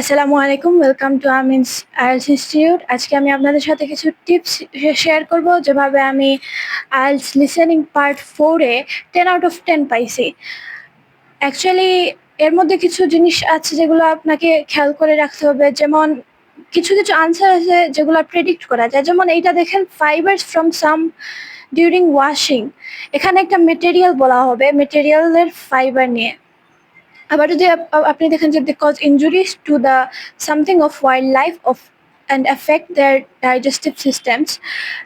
আসসালামু আলাইকুম welcome to Amin's IELTS institute আজকে আমি আপনাদের সাথে কিছু টিপস শেয়ার করব, যেভাবে আমি আইএলস লিসেনিং পার্ট ফোরে টেন আউট অফ টেন পাইছি। অ্যাকচুয়ালি এর মধ্যে কিছু জিনিস আছে যেগুলো আপনাকে খেয়াল করে রাখতে হবে, যেমন কিছু কিছু আনসার আছে যেগুলো প্রেডিক্ট করা যায়। যেমন এইটা দেখেন fibres from some during washing এখানে একটা মেটেরিয়াল বলা হবে মেটেরিয়ালের ফাইবার নিয়ে। আবার যদি আপনি দেখেন যে cause injuries to the something of wildlife of and effect their digestive systems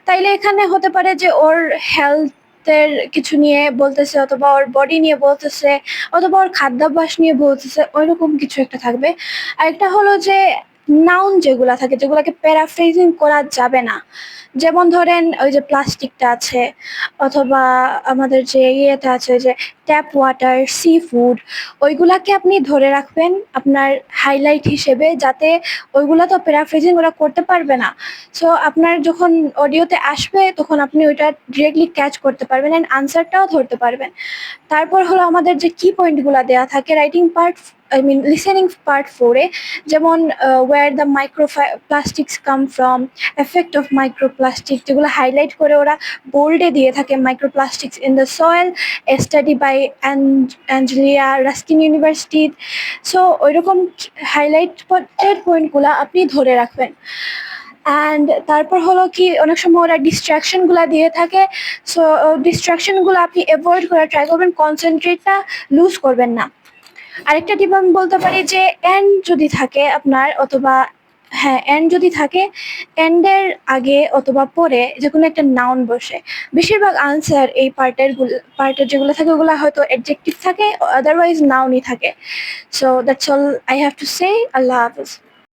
তাইলে এখানে হতে পারে যে ওর হেলথের কিছু নিয়ে বলতেছে অথবা ওর বডি নিয়ে বলতেছে, অথবা ওর খাদ্যাভ্যাস নিয়ে বলতেছে, ওইরকম কিছু একটা থাকবে। আরেকটা হলো যে নাউন যেগুলা থাকে, যেগুলোকে প্যারাফ্রেজিং করা যাবে না। যেমন ধরেন ওই যে প্লাস্টিকটা আছে, অথবা আমাদের যে ইয়েটা আছে যে ট্যাপ ওয়াটার সি ফুড ওইগুলাকে আপনি ধরে রাখবেন আপনার হাইলাইট হিসেবে, যাতে ওইগুলা তো প্যারাফ্রেজিং ওরা করতে পারবে না। সো আপনার যখন অডিওতে আসবে, তখন আপনি ওইটা ডিরেক্টলি ক্যাচ করতে পারবেন অ্যান্ড আনসারটাও ধরতে পারবেন। তারপর হলো আমাদের যে কি পয়েন্টগুলো দেওয়া থাকে writing part I mean listening part ফোরে যেমন where the microplastics come from effect of microplastic যেগুলো হাইলাইট করে ওরা বোল্ডে দিয়ে থাকে micro microplastics in the soil a study by Anglia Ruskin University so ওইরকম হাইলাইট এর পয়েন্টগুলো আপনি ধরে রাখবেন। অ্যান্ড তারপর হলো কি, অনেক সময় ওরা ডিস্ট্রাকশনগুলো দিয়ে থাকে। সো ডিস্ট্রাকশনগুলো আপনি অ্যাভয়েড করার ট্রাই করবেন কনসেন্ট্রেটটা লুজ করবেন না। আরেকটা টিপ আমি বলতে পারি যে এন্ড যদি থাকে আপনার অথবা হ্যাঁ এন্ড যদি থাকে এন্ডের আগে অথবা পরে যে কোনো একটা নাউন বসে। বেশিরভাগ আনসার এই পার্টের পার্টের যেগুলো থাকে ওগুলো হয়তো অ্যাডজেক্টিভ থাকে আদারওয়াইজ নাউনই থাকে। So that's all I have to say Allah Hafiz.